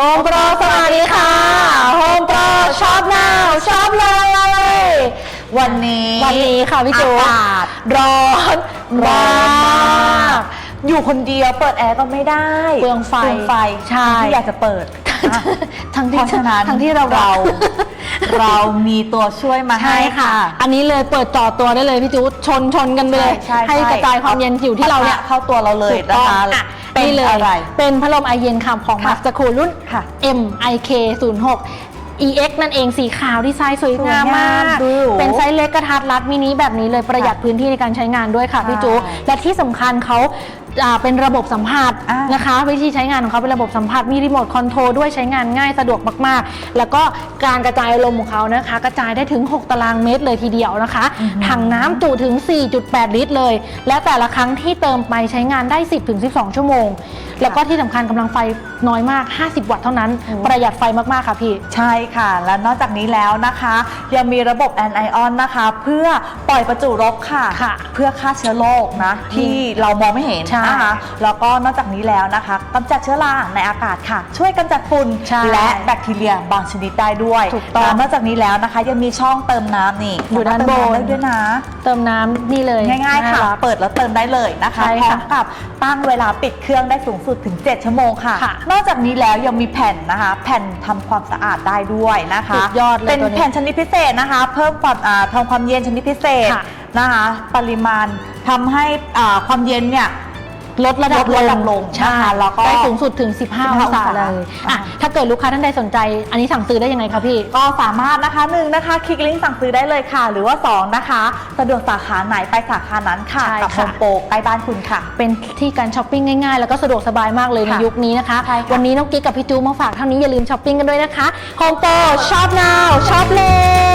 โฮมโปรสวัสดีค่ะโฮมโปรชอบหนาวชอบเลย วันนี้วันนี้ค่ะพี่จูอากร้อนมากอยู่คนเดียวเปิดแอร์ก็ไม่ได้เปลืองไฟเปลืองไฟใช่ ที่อยากจะเปิดทั้งที่ฉะนั้นทั้งที่เราเรา เรามีตัวช่วยมาให้ค่ะ อันนี้เลยเปิดต่อตัวได้เลยพี่จูชนชนกันไปเลยให้กระจายความเย็นอยู่ที่เราเนี่ย เข้าตัวเราเลยนะคะ เป็นนี่เลยอะไร เป็นพัดลมไอเย็นค่ะของค่ะมาสเตอร์คูรุ่น ค่ะ MIK 06 EX นั่นเองสีขาวดีไซน์สวยงามมาก สวยงามดูหรูเป็นไซส์เล็กกระทัดรัดมินิแบบนี้เลยประหยัดพื้นที่ในการใช้งานด้วยค่ะพี่จู ใช่ และที่สำคัญเขาอ่า เป็นระบบสัมผัสอ่าน นะคะ วิธีใช้งานของเขาเป็นระบบสัมผัสมีรีโมทคอนโทรลด้วยใช้งานง่ายสะดวกมากๆ แล้วก็การกระจายลมของเขานะคะ กระจายได้ถึง 6 ตารางเมตรเลยทีเดียวนะคะ ถังน้ำจุถึง 4.8 ลิตรเลย และแต่ละครั้งที่เติมไปใช้งานได้ 10-12 ชั่วโมง แล้วก็ที่สำคัญกำลังไฟน้อยมาก 50 วัตต์เท่านั้น ประหยัดไฟมากๆค่ะพี่ ใช่ค่ะ และนอกจากนี้แล้วนะคะ ยังมีระบบแอนไอออนนะคะ เพื่อปล่อยประจุลบค่ะ ค่ะเพื่อฆ่าเชื้อโรคนะ ที่เรามองไม่เห็นใช่นะคะ แล้วก็นอกจากนี้แล้วนะคะกำจัดเชื้อราในอากาศค่ะ ช่วยกำจัดฝุ่นใช่และแบคทีเรียบางชนิดได้ด้วยถูกต้อง และนอกจากนี้แล้วนะคะยังมีช่องเติมน้ำนี่อยู่ด้านสมรถเติมบนได้ด้วยนะ เติมน้ำนี่เลยง่ายๆ ค่ะ น่รัก เปิดแล้วเติมได้เลยนะคะใช่พร้อค่ะมกับตั้งเวลาปิดเครื่องได้สูงสุดถึง 7 ชั่วโมงค่ะ ค่ะนอกจากนี้แล้วยังมีแผ่นนะคะ แผ่นทำความสะอาดได้ด้วยนะคะสุดยอดเลยเป็นตัวนี้แผ่นชนิดพิเศษนะคะ เพิ่มความอ่าทำความเย็นชนิดพิเศษค่ะนะคะ ปริมาณทำให้อ่าความเย็นเนี่ย ลดระดับลดระดับลงใช่นะคะแล้วก็ได้สูงสุดถึง 15 องศาเลยอะอะ ถ้าเกิดลูกค้าท่านใดสนใจ อันนี้สั่งซื้อได้ยังไงคะพี่ ก็สามารถนะคะหนึ่งนะคะคลิกลิงก์สั่งซื้อได้เลยค่ะ หรือว่าสองนะคะสะดวกสาขาไหนไปสาขานั้นค่ะใช่กับโฮค่ะ มโปรใกล้บ้านคุณค่ะ เป็นที่การช้อปปิ้งง่ายๆ แล้วก็สะดวกสบายมากเลยในค่ะยุคนี้นะคะ ใช่ค่ะ วันนี้น้องกิ๊กกับพี่จูมาฝากเท่านี้อย่าลืมช้อปปิ้งกันด้วยนะคะ Home Pro Shop Now Shop เร็ว